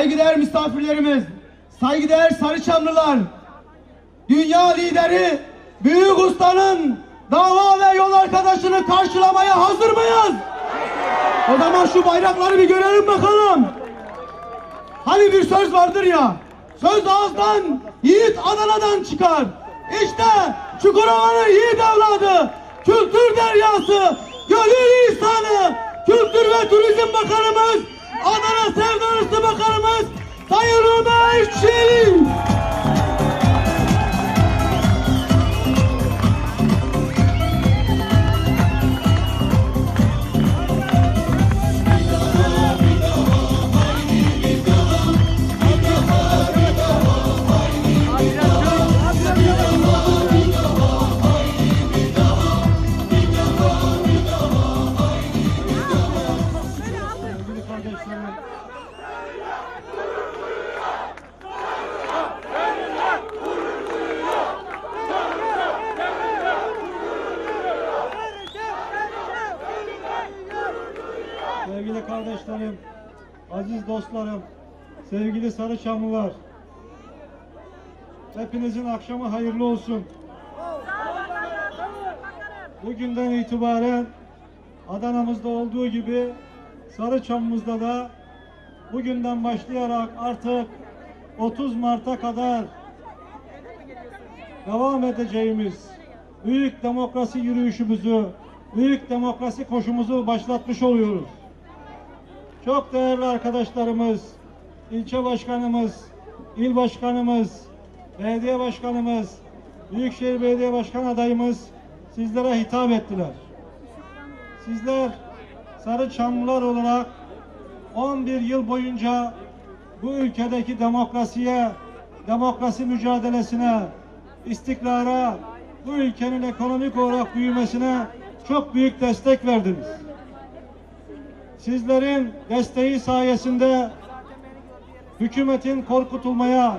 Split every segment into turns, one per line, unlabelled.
saygıdeğer misafirlerimiz, saygıdeğer Sarıçamlılar, dünya lideri Büyük Usta'nın dava ve yol arkadaşını karşılamaya hazır mıyız? O zaman şu bayrakları bir görelim bakalım. Hani bir söz vardır ya, söz ağızdan, yiğit Adana'dan çıkar. İşte Çukurova'nın yiğit evladı, kültür deryası, gönül insanı, Kültür ve Turizm Bakanımız, Adana Sevdalısı Bakanımız Sayın Ömer Çelik.
Aziz dostlarım, sevgili Sarıçamlılar. Hepinizin akşamı hayırlı olsun. Bugünden itibaren Adana'mızda olduğu gibi Sarıçam'ımızda da bugünden başlayarak artık 30 Mart'a kadar devam edeceğimiz büyük demokrasi yürüyüşümüzü, büyük demokrasi koşumuzu başlatmış oluyoruz. Çok değerli arkadaşlarımız, ilçe başkanımız, il başkanımız, belediye başkanımız, Büyükşehir Belediye Başkan adayımız sizlere hitap ettiler. Sizler Sarı Çamlılar olarak 11 yıl boyunca bu ülkedeki demokrasiye, demokrasi mücadelesine, istikrara, bu ülkenin ekonomik olarak büyümesine çok büyük destek verdiniz. Sizlerin desteği sayesinde hükümetin korkutulmaya,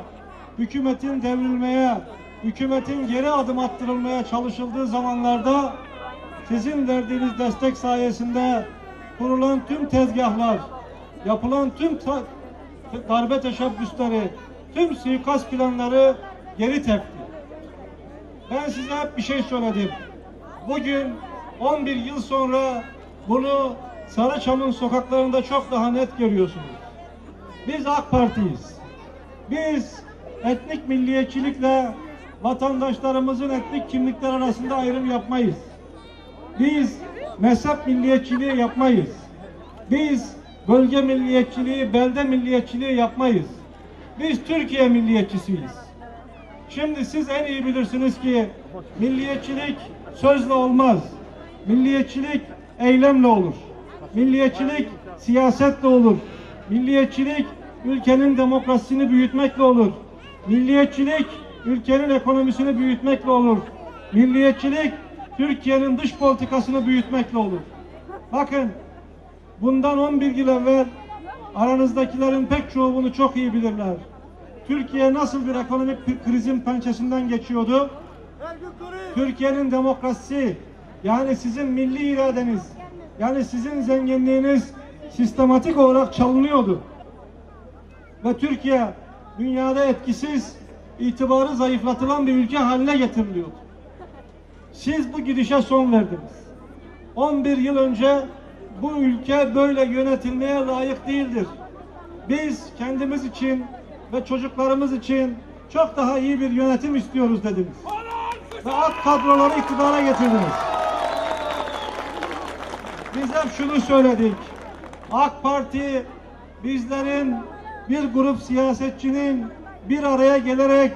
hükümetin devrilmeye, hükümetin geri adım attırılmaya çalışıldığı zamanlarda sizin verdiğiniz destek sayesinde kurulan tüm tezgahlar, yapılan tüm darbe teşebbüsleri, tüm suikast planları geri tepti. Ben size hep bir şey söyledim. Bugün 11 yıl sonra bunu Sarıçam'ın sokaklarında çok daha net görüyorsunuz. Biz AK Parti'yiz. Biz etnik milliyetçilikle vatandaşlarımızın etnik kimlikler arasında ayrım yapmayız. Biz mezhep milliyetçiliği yapmayız. Biz bölge milliyetçiliği, belde milliyetçiliği yapmayız. Biz Türkiye milliyetçisiyiz. Şimdi siz en iyi bilirsiniz ki milliyetçilik sözle olmaz. Milliyetçilik eylemle olur. Milliyetçilik siyasetle olur. Milliyetçilik ülkenin demokrasisini büyütmekle olur. Milliyetçilik ülkenin ekonomisini büyütmekle olur. Milliyetçilik Türkiye'nin dış politikasını büyütmekle olur. Bakın bundan 11 yıl evvel aranızdakilerin pek çoğu bunu çok iyi bilirler. Türkiye nasıl bir ekonomik kri- krizin pençesinden geçiyordu? Türkiye'nin demokrasisi yani sizin milli iradeniz yani sizin zenginliğiniz sistematik olarak çalınıyordu. Ve Türkiye dünyada etkisiz, itibarı zayıflatılan bir ülke haline getiriliyordu. Siz bu gidişe son verdiniz. 11 yıl önce bu ülke böyle yönetilmeye layık değildir. Biz kendimiz için ve çocuklarımız için çok daha iyi bir yönetim istiyoruz dediniz. Ve AK kadroları iktidara getirdiniz. Biz hep şunu söyledik. AK Parti bizlerin bir grup siyasetçinin bir araya gelerek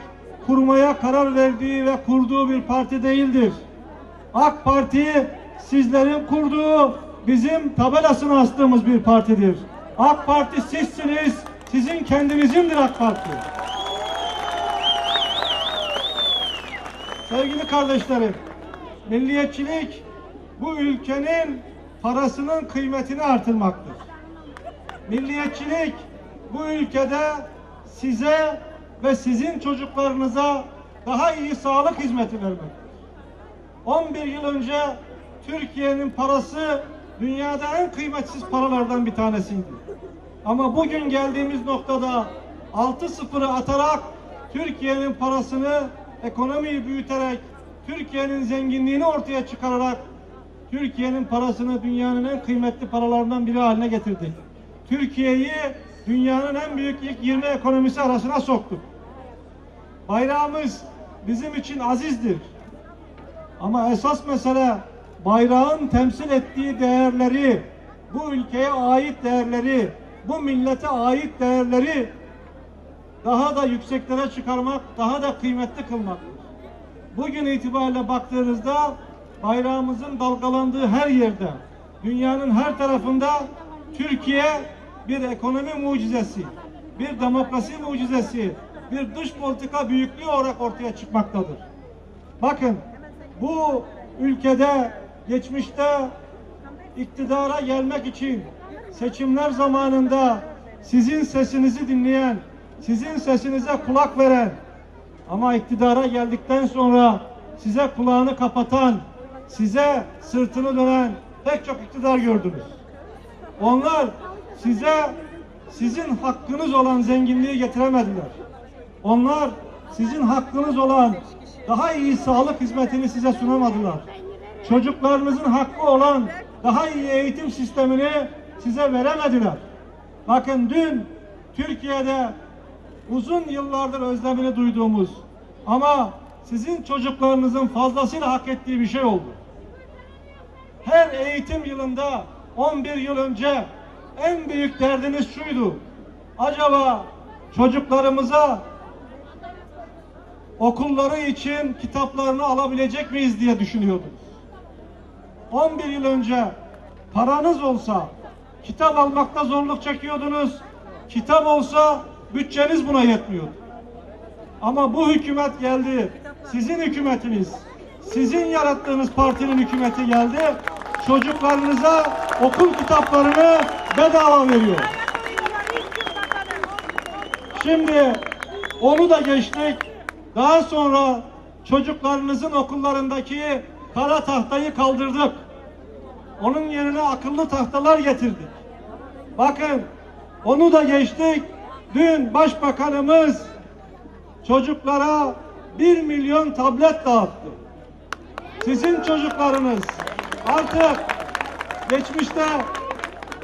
kurmaya karar verdiği ve kurduğu bir parti değildir. AK Parti sizlerin kurduğu, bizim tabelasını astığımız bir partidir. AK Parti sizsiniz, sizin kendinizindir AK Parti. Sevgili kardeşlerim, milliyetçilik bu ülkenin parasının kıymetini artırmaktır. Milliyetçilik bu ülkede size ve sizin çocuklarınıza daha iyi sağlık hizmeti vermektir. 11 yıl önce Türkiye'nin parası dünyada en kıymetsiz paralardan bir tanesiydi. Ama bugün geldiğimiz noktada 6-0'ı atarak Türkiye'nin parasını, ekonomiyi büyüterek, Türkiye'nin zenginliğini ortaya çıkararak Türkiye'nin parasını dünyanın en kıymetli paralarından biri haline getirdik. Türkiye'yi dünyanın en büyük ilk 20 ekonomisi arasına soktuk. Bayrağımız bizim için azizdir. Ama esas mesele bayrağın temsil ettiği değerleri, bu ülkeye ait değerleri, bu millete ait değerleri daha da yükseklere çıkarmak, daha da kıymetli kılmaktır. Bugün itibariyle baktığınızda bayrağımızın dalgalandığı her yerde, dünyanın her tarafında Türkiye bir ekonomi mucizesi, bir demokrasi mucizesi, bir dış politika büyüklüğü olarak ortaya çıkmaktadır. Bakın bu ülkede geçmişte iktidara gelmek için seçimler zamanında sizin sesinizi dinleyen, sizin sesinize kulak veren ama iktidara geldikten sonra size kulağını kapatan, size sırtını dönen pek çok iktidar gördünüz. Onlar size sizin hakkınız olan zenginliği getiremediler. Onlar sizin hakkınız olan daha iyi sağlık hizmetini size sunamadılar. Çocuklarınızın hakkı olan daha iyi eğitim sistemini size veremediler. Bakın dün Türkiye'de uzun yıllardır özlemini duyduğumuz ama sizin çocuklarınızın fazlasıyla hak ettiği bir şey oldu. Her eğitim yılında 11 yıl önce en büyük derdiniz şuydu. Acaba çocuklarımıza okulları için kitaplarını alabilecek miyiz diye düşünüyordunuz. 11 yıl önce paranız olsa kitap almakta zorluk çekiyordunuz. Kitap olsa bütçeniz buna yetmiyordu. Ama bu hükümet geldi. Sizin hükümetiniz, sizin yarattığınız partinin hükümeti geldi. Çocuklarınıza okul kitaplarını bedava veriyor. Şimdi onu da geçtik. Daha sonra çocuklarınızın okullarındaki kara tahtayı kaldırdık. Onun yerine akıllı tahtalar getirdik. Bakın onu da geçtik. Dün başbakanımız çocuklara bir milyon tablet dağıttı. Sizin çocuklarınız artık geçmişte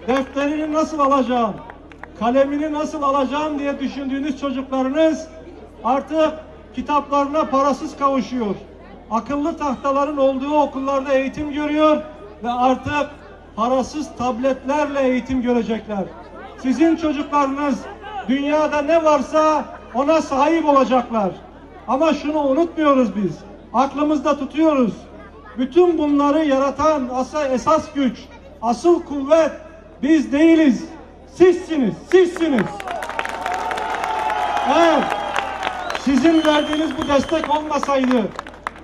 defterini nasıl alacağım, kalemini nasıl alacağım diye düşündüğünüz çocuklarınız artık kitaplarına parasız kavuşuyor. Akıllı tahtaların olduğu okullarda eğitim görüyor ve artık parasız tabletlerle eğitim görecekler. Sizin çocuklarınız dünyada ne varsa ona sahip olacaklar. Ama şunu unutmuyoruz biz. Aklımızda tutuyoruz. Bütün bunları yaratan asa esas güç, asıl kuvvet biz değiliz. Sizsiniz, sizsiniz. Evet. Sizin verdiğiniz bu destek olmasaydı,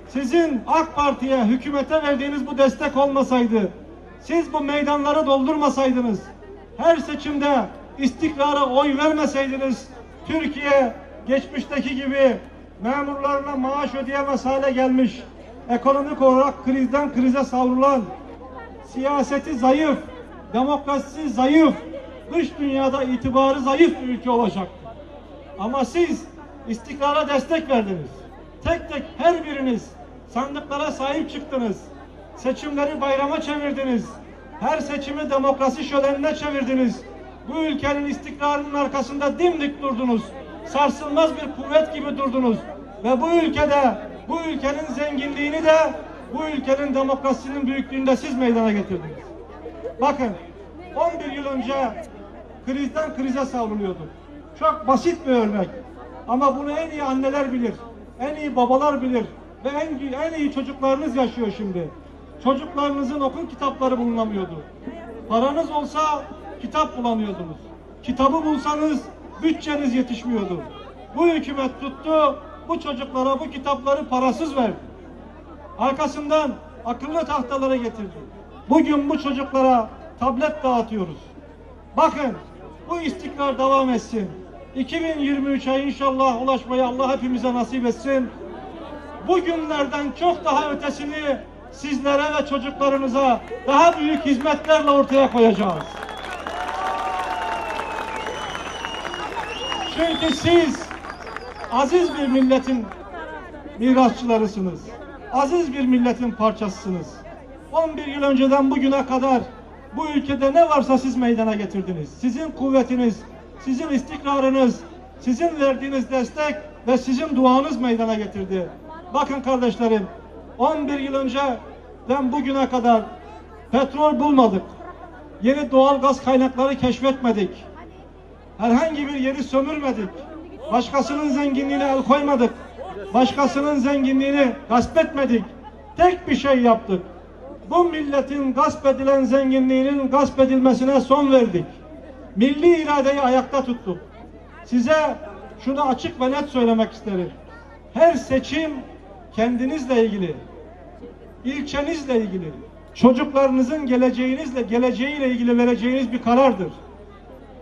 sizin AK Parti'ye, hükümete verdiğiniz bu destek olmasaydı, siz bu meydanları doldurmasaydınız, her seçimde istikrara oy vermeseydiniz, Türkiye geçmişteki gibi memurlarına maaş ödeyemez hale gelmiş, ekonomik olarak krizden krize savrulan, siyaseti zayıf, demokrasisi zayıf, dış dünyada itibarı zayıf bir ülke olacaktı. Ama siz istikrara destek verdiniz. Tek tek her biriniz sandıklara sahip çıktınız. Seçimleri bayrama çevirdiniz. Her seçimi demokrasi şölenine çevirdiniz. Bu ülkenin istikrarının arkasında dimdik durdunuz. Sarsılmaz bir kuvvet gibi durdunuz. Ve bu ülkede, bu ülkenin zenginliğini de, bu ülkenin demokrasisinin büyüklüğünde siz meydana getirdiniz. Bakın, 11 yıl önce krizden krize savruluyorduk. Çok basit bir örnek. Ama bunu en iyi anneler bilir. En iyi babalar bilir. Ve en, en iyi çocuklarınız yaşıyor şimdi. Çocuklarınızın okul kitapları bulunamıyordu. Paranız olsa kitap bulamıyordunuz. Kitabı bulsanız bütçeniz yetişmiyordu. Bu hükümet tuttu, bu çocuklara bu kitapları parasız verdi. Arkasından akıllı tahtaları getirdi. Bugün bu çocuklara tablet dağıtıyoruz. Bakın bu istikrar devam etsin. 2023'e inşallah ulaşmayı Allah hepimize nasip etsin. Bugünlerden çok daha ötesini sizlere ve çocuklarınıza daha büyük hizmetlerle ortaya koyacağız. Çünkü siz aziz bir milletin mirasçılarısınız. Aziz bir milletin parçasısınız. 11 yıl önceden bugüne kadar bu ülkede ne varsa siz meydana getirdiniz. Sizin kuvvetiniz, sizin istikrarınız, sizin verdiğiniz destek ve sizin duanız meydana getirdi. Bakın kardeşlerim, 11 yıl önceden bugüne kadar petrol bulmadık. Yeni doğal gaz kaynakları keşfetmedik. Herhangi bir yeri sömürmedik. Başkasının zenginliğine el koymadık. Başkasının zenginliğini gasp etmedik. Tek bir şey yaptık. Bu milletin gasp edilen zenginliğinin gasp edilmesine son verdik. Milli iradeyi ayakta tuttuk. Size şunu açık ve net söylemek isterim. Her seçim kendinizle ilgili, ilçenizle ilgili, çocuklarınızın geleceğinizle geleceğiyle ilgili vereceğiniz bir karardır.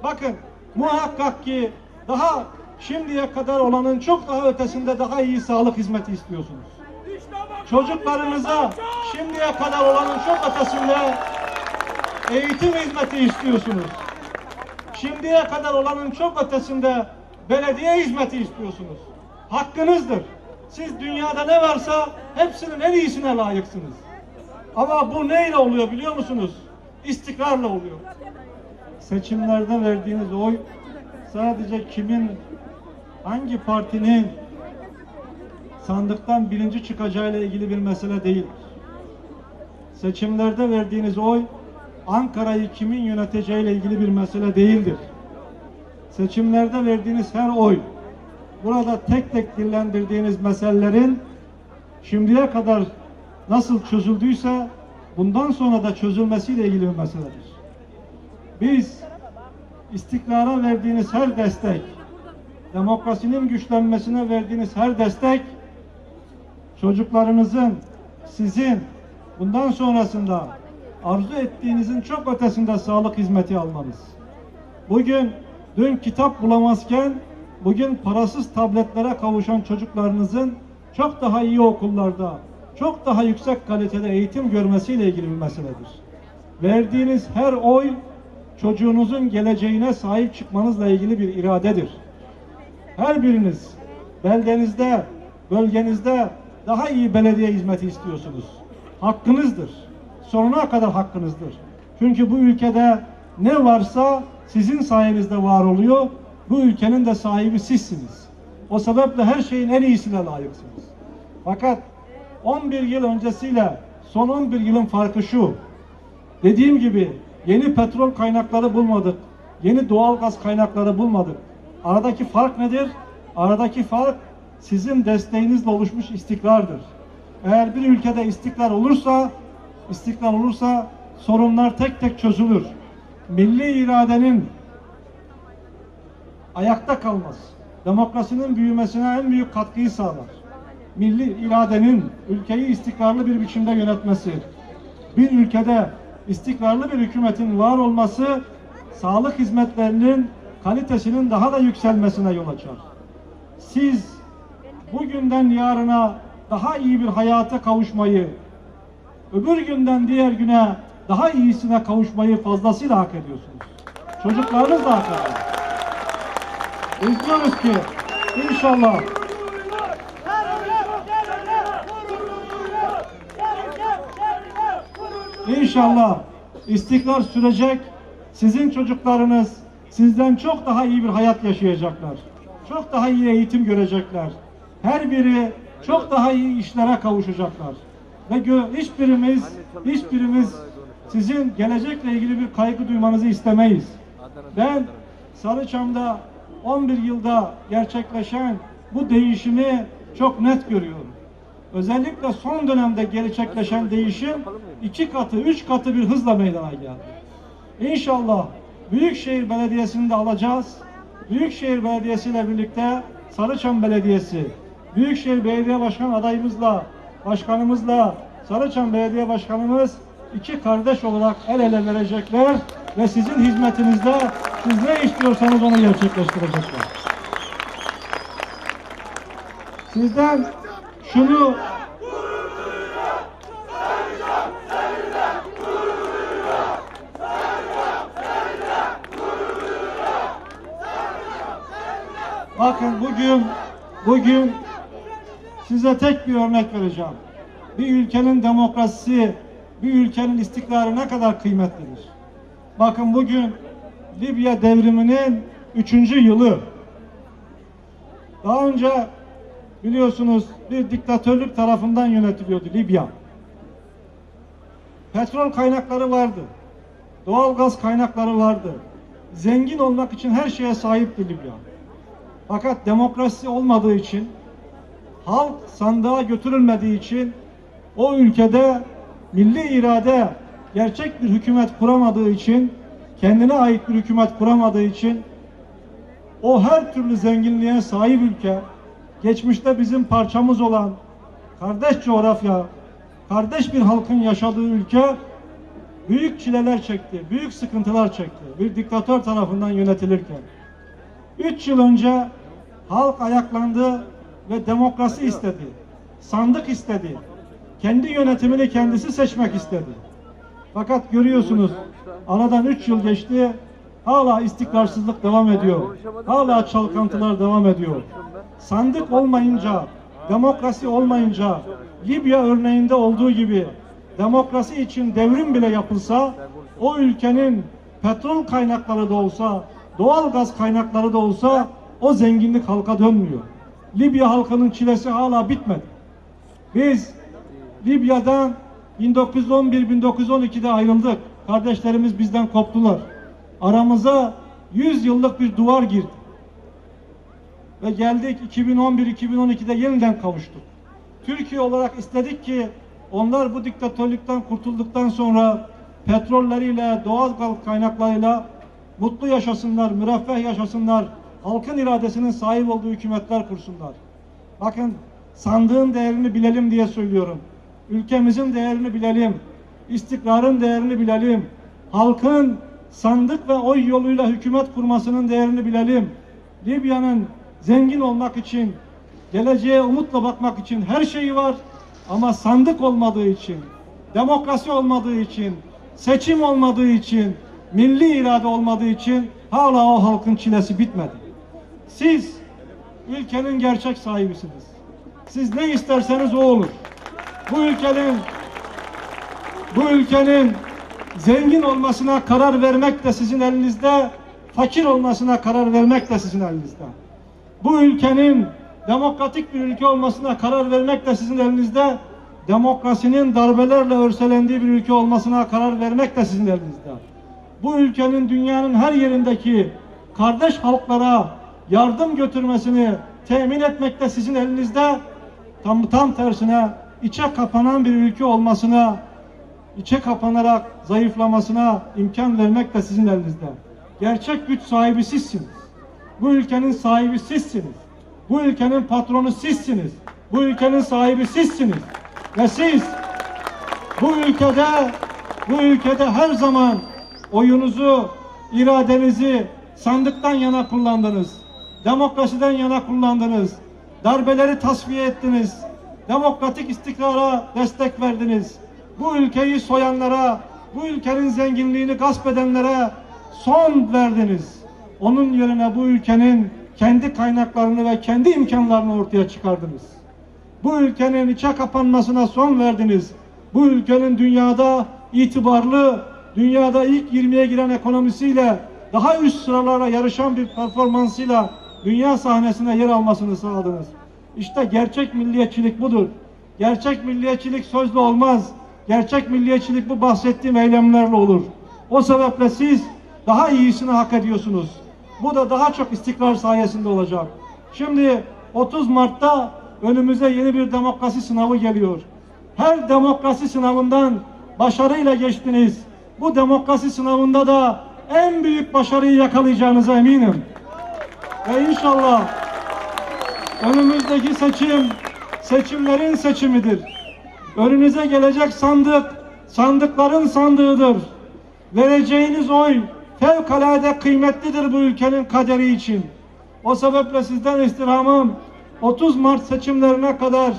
Bakın muhakkak ki daha şimdiye kadar olanın çok daha ötesinde daha iyi sağlık hizmeti istiyorsunuz. Çocuklarınıza şimdiye kadar olanın çok ötesinde eğitim hizmeti istiyorsunuz. Şimdiye kadar olanın çok ötesinde belediye hizmeti istiyorsunuz. Hakkınızdır. Siz dünyada ne varsa hepsinin en iyisine layıksınız. Ama bu neyle oluyor biliyor musunuz? İstikrarla oluyor. Seçimlerde verdiğiniz oy sadece kimin, hangi partinin sandıktan birinci çıkacağıyla ilgili bir mesele değildir. Seçimlerde verdiğiniz oy Ankara'yı kimin yöneteceğiyle ilgili bir mesele değildir. Seçimlerde verdiğiniz her oy burada tek tek dillendirdiğiniz meselelerin şimdiye kadar nasıl çözüldüyse bundan sonra da çözülmesiyle ilgili bir meseledir. Biz istikrara verdiğiniz her destek, demokrasinin güçlenmesine verdiğiniz her destek, çocuklarınızın, sizin bundan sonrasında arzu ettiğinizin çok ötesinde sağlık hizmeti almanız. Bugün, dün kitap bulamazken, bugün parasız tabletlere kavuşan çocuklarınızın çok daha iyi okullarda, çok daha yüksek kalitede eğitim görmesiyle ilgili bir meseledir. Verdiğiniz her oy, çocuğunuzun geleceğine sahip çıkmanızla ilgili bir iradedir. Her biriniz beldenizde, bölgenizde daha iyi belediye hizmeti istiyorsunuz. Hakkınızdır. Sonuna kadar hakkınızdır. Çünkü bu ülkede ne varsa sizin sayenizde var oluyor. Bu ülkenin de sahibi sizsiniz. O sebeple her şeyin en iyisine layıksınız. Fakat 11 yıl öncesiyle son 11 yılın farkı şu. Dediğim gibi yeni petrol kaynakları bulmadık. Yeni doğal gaz kaynakları bulmadık. Aradaki fark nedir? Aradaki fark sizin desteğinizle oluşmuş istikrardır. Eğer bir ülkede istikrar olursa, istikrar olursa sorunlar tek tek çözülür. Milli iradenin ayakta kalması, demokrasinin büyümesine en büyük katkıyı sağlar. Milli iradenin ülkeyi istikrarlı bir biçimde yönetmesi, bir ülkede istikrarlı bir hükümetin var olması sağlık hizmetlerinin kalitesinin daha da yükselmesine yol açar. Siz bugünden yarına daha iyi bir hayata kavuşmayı, öbür günden diğer güne daha iyisine kavuşmayı fazlasıyla hak ediyorsunuz. Çocuklarınız da hak ediyor. Biz diyoruz ki inşallah İnşallah istikrar sürecek. Sizin çocuklarınız sizden çok daha iyi bir hayat yaşayacaklar. Çok daha iyi eğitim görecekler. Her biri çok daha iyi işlere kavuşacaklar. Ve hiçbirimiz hiçbirimiz sizin gelecekle ilgili bir kaygı duymanızı istemeyiz. Ben Sarıçam'da 11 yılda gerçekleşen bu değişimi çok net görüyorum. Özellikle son dönemde gerçekleşen değişim iki katı, üç katı bir hızla meydana geldi. İnşallah Büyükşehir Belediyesi'ni de alacağız. Büyükşehir Belediyesi ile birlikte Sarıçam Belediyesi, Büyükşehir Belediye Başkan adayımızla, başkanımızla Sarıçam Belediye Başkanımız iki kardeş olarak el ele verecekler ve sizin hizmetinizde siz ne istiyorsanız onu gerçekleştirecekler. Sizden şunu Bakın bugün bugün size tek bir örnek vereceğim. Bir ülkenin demokrasisi, bir ülkenin istikrarı ne kadar kıymetlidir. Bakın bugün Libya devriminin üçüncü yılı. Daha önce biliyorsunuz bir diktatörlük tarafından yönetiliyordu Libya. Petrol kaynakları vardı. Doğal gaz kaynakları vardı. Zengin olmak için her şeye sahipti Libya. Fakat demokrasi olmadığı için, halk sandığa götürülmediği için o ülkede milli irade gerçek bir hükümet kuramadığı için, kendine ait bir hükümet kuramadığı için o her türlü zenginliğe sahip ülke, geçmişte bizim parçamız olan kardeş coğrafya, kardeş bir halkın yaşadığı ülke büyük çileler çekti, büyük sıkıntılar çekti. Bir diktatör tarafından yönetilirken. Üç yıl önce halk ayaklandı ve demokrasi istedi. Sandık istedi. Kendi yönetimini kendisi seçmek istedi. Fakat görüyorsunuz aradan üç yıl geçti. Hala istikrarsızlık devam ediyor. Hala çalkantılar devam ediyor. Sandık olmayınca, demokrasi olmayınca Libya örneğinde olduğu gibi demokrasi için devrim bile yapılsa o ülkenin petrol kaynakları da olsa, doğal gaz kaynakları da olsa o zenginlik halka dönmüyor. Libya halkının çilesi hala bitmedi. Biz Libya'dan 1911-1912'de ayrıldık. Kardeşlerimiz bizden koptular. Aramıza 100 yıllık bir duvar girdi. Ve geldik 2011-2012'de yeniden kavuştuk. Türkiye olarak istedik ki onlar bu diktatörlükten kurtulduktan sonra petrolleriyle, doğal kaynaklarıyla mutlu yaşasınlar, müreffeh yaşasınlar, halkın iradesinin sahip olduğu hükümetler kursunlar. Bakın sandığın değerini bilelim diye söylüyorum. Ülkemizin değerini bilelim. istikrarın değerini bilelim. Halkın sandık ve oy yoluyla hükümet kurmasının değerini bilelim. Libya'nın zengin olmak için, geleceğe umutla bakmak için her şeyi var. Ama sandık olmadığı için, demokrasi olmadığı için, seçim olmadığı için, milli irade olmadığı için hala o halkın çilesi bitmedi. Siz ülkenin gerçek sahibisiniz. Siz ne isterseniz o olur. Bu ülkenin bu ülkenin zengin olmasına karar vermek de sizin elinizde, fakir olmasına karar vermek de sizin elinizde. Bu ülkenin demokratik bir ülke olmasına karar vermek de sizin elinizde, demokrasinin darbelerle örselendiği bir ülke olmasına karar vermek de sizin elinizde. Bu ülkenin dünyanın her yerindeki kardeş halklara yardım götürmesini temin etmek de sizin elinizde. Tam tam tersine içe kapanan bir ülke olmasına, içe kapanarak zayıflamasına imkan vermek de sizin elinizde. Gerçek güç sahibi sizsiniz. Bu ülkenin sahibi sizsiniz. Bu ülkenin patronu sizsiniz. Bu ülkenin sahibi sizsiniz. Ve siz bu ülkede bu ülkede her zaman oyunuzu, iradenizi sandıktan yana kullandınız. Demokrasiden yana kullandınız. Darbeleri tasfiye ettiniz. Demokratik istikrara destek verdiniz. Bu ülkeyi soyanlara, bu ülkenin zenginliğini gasp edenlere son verdiniz. Onun yerine bu ülkenin kendi kaynaklarını ve kendi imkanlarını ortaya çıkardınız. Bu ülkenin içe kapanmasına son verdiniz. Bu ülkenin dünyada itibarlı, dünyada ilk 20'ye giren ekonomisiyle daha üst sıralara yarışan bir performansıyla dünya sahnesine yer almasını sağladınız. İşte gerçek milliyetçilik budur. Gerçek milliyetçilik sözle olmaz. Gerçek milliyetçilik bu bahsettiğim eylemlerle olur. O sebeple siz daha iyisini hak ediyorsunuz. Bu da daha çok istikrar sayesinde olacak. Şimdi 30 Mart'ta önümüze yeni bir demokrasi sınavı geliyor. Her demokrasi sınavından başarıyla geçtiniz. Bu demokrasi sınavında da en büyük başarıyı yakalayacağınıza eminim. Ve inşallah önümüzdeki seçim seçimlerin seçimidir. Önünüze gelecek sandık sandıkların sandığıdır. Vereceğiniz oy fevkalade kıymetlidir bu ülkenin kaderi için. O sebeple sizden istirhamım 30 Mart seçimlerine kadar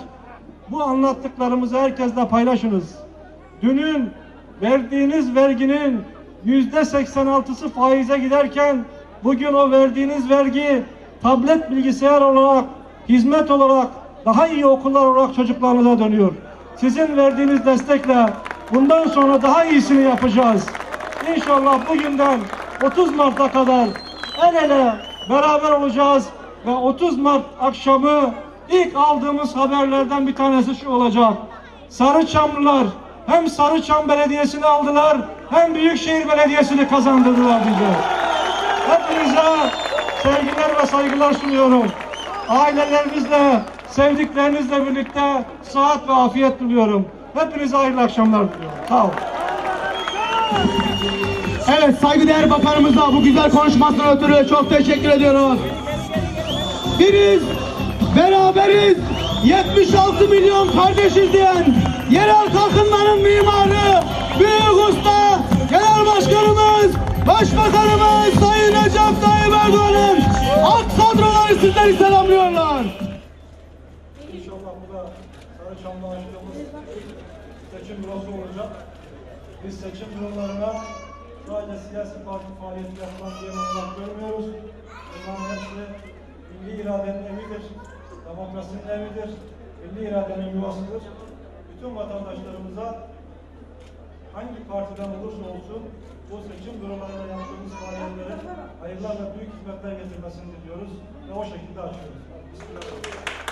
bu anlattıklarımızı herkesle paylaşınız. Dünün verdiğiniz verginin yüzde 86'sı faize giderken bugün o verdiğiniz vergi tablet bilgisayar olarak, hizmet olarak, daha iyi okullar olarak çocuklarınıza dönüyor. Sizin verdiğiniz destekle bundan sonra daha iyisini yapacağız. İnşallah bugünden 30 Mart'a kadar el ele beraber olacağız ve 30 Mart akşamı ilk aldığımız haberlerden bir tanesi şu olacak. Sarıçamlılar hem Sarıçam Belediyesi'ni aldılar hem Büyükşehir Belediyesi'ni kazandırdılar diyeceğiz. Hepinize sevgiler ve saygılar sunuyorum. Ailelerinizle, sevdiklerinizle birlikte sıhhat ve afiyet diliyorum. Hepinize hayırlı akşamlar diliyorum. Sağ olun.
Evet saygıdeğer bakanımıza bu güzel konuşmasından ötürü çok teşekkür ediyoruz. Biriz, beraberiz, 76 milyon kardeşiz diyen yerel kalkınmanın mimarı, büyük usta, genel başkanımız, başbakanımız Sayın Recep Tayyip Erdoğan'ın alt kadroları sizleri selamlıyorlar.
İnşallah bu da Sarıçam'da açtığımız seçim bürosu olacak. Biz seçim bürolarına sadece siyasi parti faaliyeti yapılan bir yer olarak görmüyoruz. Bunların hepsi milli iradenin evidir, demokrasinin evidir, milli iradenin yuvasıdır. Bütün vatandaşlarımıza hangi partiden olursa olsun bu seçim bürolarında yaptığımız faaliyetlere hayırlar ve büyük hizmetler getirmesini diliyoruz ve o şekilde açıyoruz. Bismillahirrahmanirrahim.